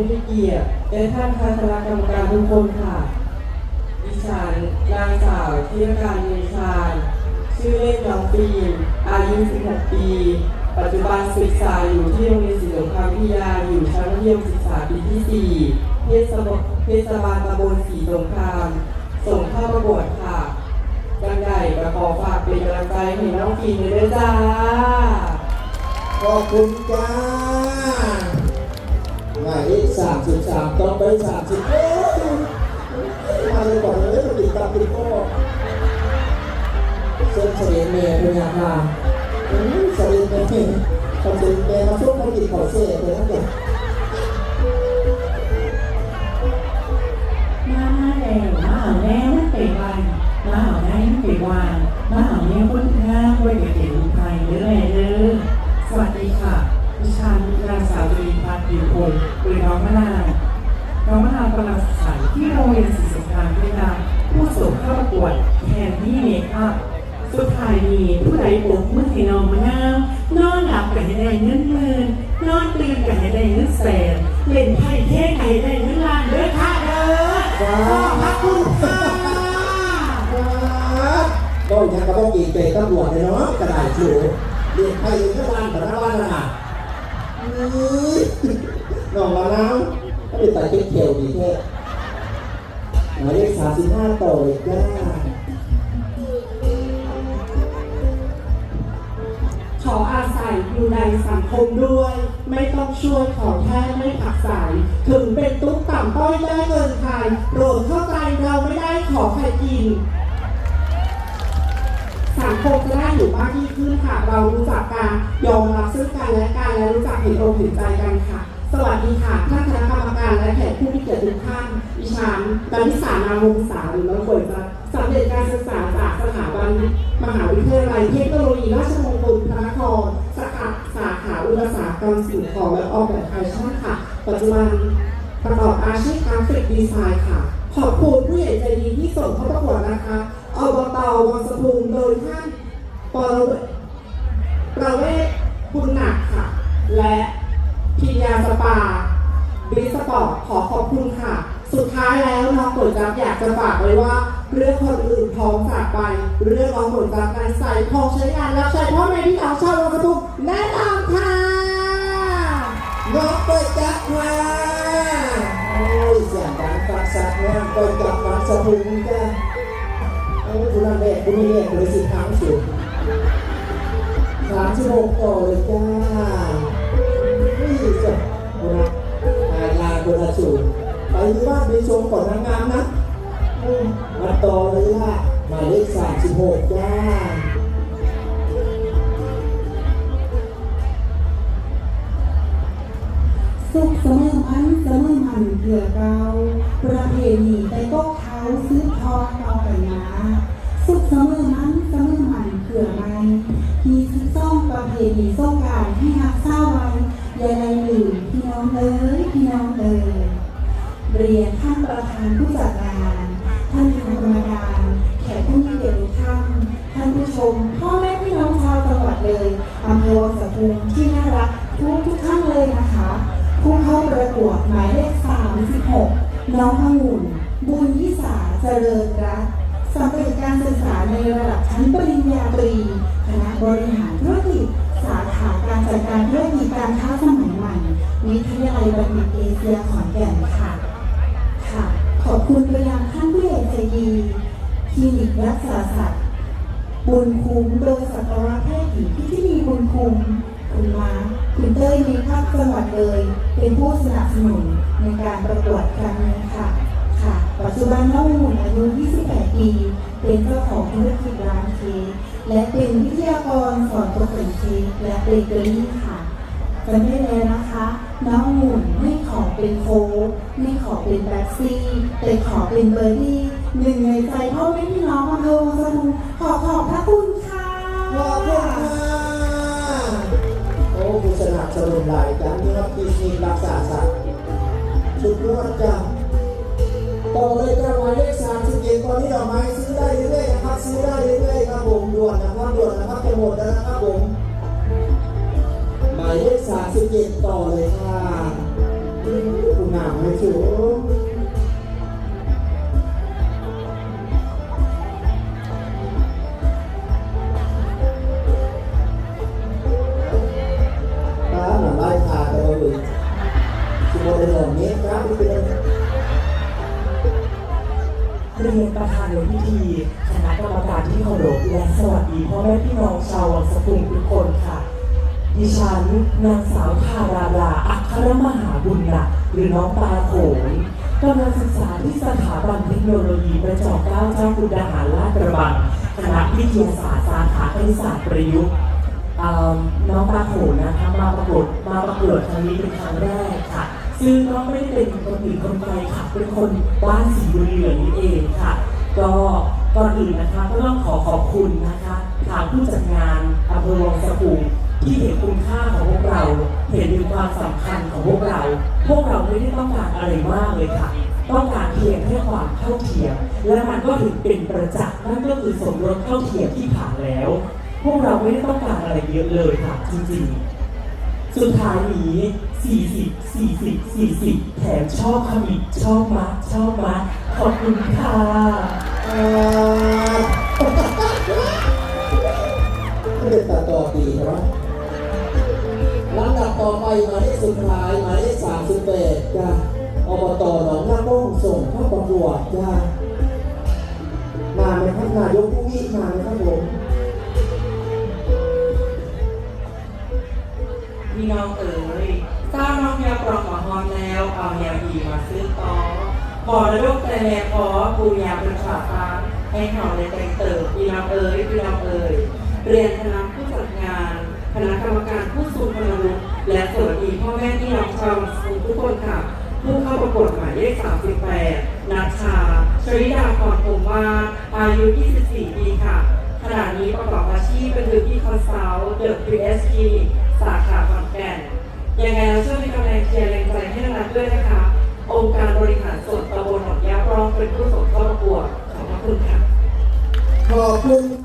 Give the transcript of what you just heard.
ผู้มีเกียรติและท่านคณะกรรมการทุกคนค่ะ ดิฉันนางสาวธีรการเมชาญชื่อเล่นน้องฟิล์มอายุ 16 ปี ปัจจุบันศึกษาอยู่ที่โรงเรียนศิลปคามวิทยาอยู่ชั้นมัธยมศึกษาปีที่ 4 เทศบาลเทศบาลตำบลสีสงคราม ส่งเข้าประกวดค่ะยังไงก็ขอฝากเป็นกำลังใจให้น้องฟิล์มเลยด้วยจ้า ขอบคุณจ้า สามสิบสามต้องไปสามสิบโอ้ยมาเลยก่อนเลยติดตามติดก็เส้นเสด็จเมย์เป็นยังไงอืมเสด็จเมย์เสด็จเมย์มาช่วยเขาติดขาเสียเลยนะเด็กมาแดงมาแม่มันเป็นวันมาหาแม่มันเป็นวันมาหาแม่คนข้าง สุดท้ายนี้ผู้ใดปลุกมือให้น้องมะนาว นอนหลับกันให้ได้เงินหมื่นนอนตื่นกันให้ได้เงินแสน เล่นไพ่เท่ให้ได้เงินล้านเด้อค่ะเด้อขอบพระคุณค่ะก็ยังกระบอกอีกเตะตำรวจเลยเนาะกระดาษชูเรียนไปอยู่ที่บ้านกับหน้าบ้านแล้วนะนี่น้องมาแล้วก็เป็นตัดเขียวดีแค่หมายเลขสามสิบห้าต่อเลยจ้า ขออาศัยอยู่ในสังคมด้วย ไม่ต้องช่วยขอแค่ไม่ผักใสถึงเป็นตุ๊กต่ำต้อยได้เงินใครโปรดเข้าใจเราไม่ได้ขอใครกิน สังคมจะได้อยู่มากยิ่งขึ้นค่ะ เรารู้จักการยอมรับซึ่งกันและกันและรู้จักเห็นอกเห็นใจกันค่ะ สวัสดีค่ะ ท่านคณะกรรมการและแขกผู้มีเกียรติทุกท่านดิฉันดาวิสานามวงศาหรือน้องฝนจะสำเร็จการศึกษาจากสถาบันมหาวิทยาลัยเทคโนโลยีราชมงคลพระนครสาขาสาขาอุตสาหกรรมสิ่งของและออกแบบแฟชั่นค่ะ ปัจจุบันประกอบอาชีพกราฟิกดีไซน์ค่ะ ขอบคุณผู้ใหญ่ใจดีที่ส่งเข้าประกวดนะคะอบตวังสะพุงโดยท่านปรวประเวศคุณหนักค่ะ และ พิญญาสปาบริสปอร์ตขอขอบคุณค่ะ สุดท้ายแล้วน้องผลจับอยากจะฝากไว้ว่า เรื่องคนอื่นท้องฝากไป เรื่องน้องผลจับการใส่ทองใช้งานรับใช้พ่อแม่พี่น้องชาววังสะพุงแน่นอนค่ะน้องไปจับมาโอ้ยเสียงดังฟังสัตว์เนี่ยไปจับฟังสะพุงจ้าโอ้ยคุณนั่นแหละคุณนี่เนี่ยเลยสิทางสุดสามสิบหกต่อเลยจ้า นี่สุดคุณนะอายาคุณสูตรไปที่บ้านไปชมก่อนนางงามนะมาต่อเลยล่ะหมายเลขสามสิบหกจ้าสุขเสมอมันเสมอมันเผื่อเราประเพณีแต่ก็เขาซื้อทอดเอาไปมาสุขเสมอมันเสมอมันเผื่อมันมีซื้อซ่องประเพณีส่งการให้ องเอ๋ยพี่น้องเอ๋ยเรียนท่านประธานผู้จัดงาน ท่านคณะกรรมการแขกผู้มีเกียรติทุกท่านท่านผู้ชมพ่อแม่พี่น้องชาวจังหวัดเลยอำเภอวังสะพุงที่น่ารักทุกทุกท่านเลยนะคะผู้เข้าประกวดหมายเลข 36 น้ององุ่นบุญยิสาเจริญรัตสำเร็จการศึกษาในระดับชั้นปริญญาตรี คณะบริหารธุรกิจ สาขาการจัดการธุรกิจการค้าสมัย วิทยาลัยบัณฑิตเอเชียขอนแก่นค่ะ ค่ะ ขอบคุณไปยังท่านผู้ใหญ่ใจดีคลินิกรักษาสัตว์บุญคุ้มโดยสัตวแพทย์หญิงพิธีมีบุญคุ้มคุณมาคุณเต้ยมีภาคจังหวัดเลย เป็นผู้สนับสนุนในการประกวดครั้งนี้ค่ะ ค่ะ ปัจจุบันน้องหุ่นอายุ 28 ปี เป็นเจ้าของธุรกิจร้านเค้กและเป็นวิทยากรสอนตกแต่งเค้กและเบเกอรี่ค่ะจำได้แล้วนะคะ น้องหมุนไม่ขอเป็นโค้กไม่ขอเป็นแบ็คซี่แต่ขอเป็นเบอร์ดี้หนึ่งในใจพ่อแม่พี่น้องอำเภอวังสะพุงขอขอบพระคุณค่ะขอบคุณค่ะโอ้ผู้สนับสนุนหลายจังนี่ครับปีนีรักษาสัตว์สุดยอดจังต่อเลยจ้าหมายเลขสามสิบเอ็ดตอนนี้ดอกไม้ซื้อได้เรื่อยๆนะครับซื้อได้เรื่อยๆครับผมด่วนนะครับด่วนนะครับจะหมดแล้วนะครับผม หมายเลขสามสิบเอ็ดต่อเลยค่ะอืมคุณงามให้สูงตาหน่าไล่ทาเลยสิบโมเดือนนี้ครับที่เป็นเรียนประธานในพิธีคณะกรรมการที่เคารพและสวัสดีพ่อแม่พี่น้องชาววังสะพุงทุกคนค่ะ ดิฉันนางสาวทาราราอัครมหาบุญนะหรือน้องปลาโขงกำลังศึกษาที่สถาบันเทคโนโลยีประจอมเกล้าเจ้าคุณทหารลาดกระบังคณะวิทยาศาสตร์สาขาคณิตศาสตร์ประยุกต์น้องปลาโขนนะคะมาประกวดมาประกวดครั้งนี้เป็นครั้งแรกค่ะ ซึ่งน้องไม่ได้เป็นคนอื่นคนไกลค่ะเป็นคนบ้านสีบุรีเหลืองนี่เองค่ะ ก็ก่อนอื่นนะคะก็ต้องขอขอบคุณนะคะทางผู้จัดงานอำเภอวังสะพุง ที่เห็นคุณค่าของพวกเรา เห็นถึงความสำคัญของพวกเรา พวกเราไม่ได้ต้องการอะไรมากเลยค่ะ ต้องการเพียงแค่ความเท่าเทียม และมันก็ถึงเป็นประจักษ์นั่นก็คือสมรสเท่าเทียมที่ผ่านแล้ว พวกเราไม่ได้ต้องการอะไรเยอะเลยค่ะจริงๆ สุดท้ายนี้ 40 40 40 แถมชอบคำอีกชอบมะชอบมะขอบคุณค่ะไม่ได้ตัดต่อดีใช่ไหม ลำดับต่อไปหมายเลขสุดท้ายหมายเลขสามสิบแปดจ้าอบตหนองนาโป้งส่งเข้าประกวดจ้ามาไหมครับนายกผู้วิมาไหมครับผมพี่น้องเอ๋ยทราบน้องยาปลอกหมอฮอนแล้ว เอาแนวดีมาซื้อต่อบอกระดกแต่แม่พอปูยาเป็นขาฟ้าให้ห่าในแต่งเติบพี่น้องเอ๋ยพี่น้องเอ๋ยเรียนคณะผู้จัดงาน คณะกรรมการผู้ทรงคุณวุฒิ และสวัสดีพ่อแม่พี่น้องชาวสุทุกคนค่ะ ผู้เข้าประกวดหมายเลข 38 นัชชา ชริดาพรพรหมวาอายุ 24 ปีค่ะ ขณะนี้ประกอบอาชีพเป็นพี่คอนซัลท์เดอะ PSP สาขาขอนแก่นยังไงเราช่วย